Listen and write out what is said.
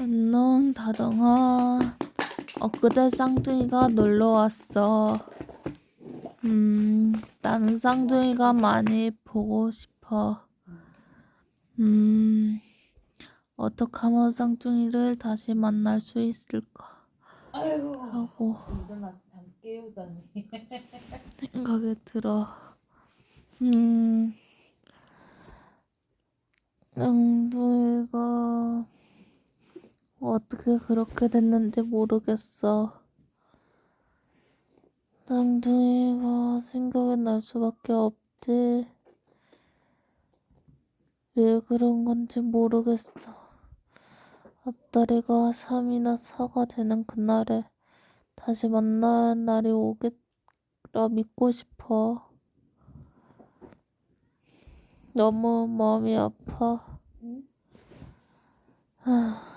안녕 다정아 엊그제 쌍둥이가 놀러 왔어. 음 나는 쌍둥이가 많이 보고 싶어. 음 어떻게 하면 쌍둥이를 다시 만날 수 있을까? 아이고. 하고 일어나서 잠 깨우다니. 생각이 들어. 음 쌍둥이가 어떻게 그렇게 됐는지 모르겠어. 쌍둥이가 생각이 날 수밖에 없지. 왜 그런 건지 모르겠어. 앞다리가 3이나 4가 되는 그날에 다시 만나는 날이 오겠라 믿고 싶어. 너무 마음이 아파. 응? 하...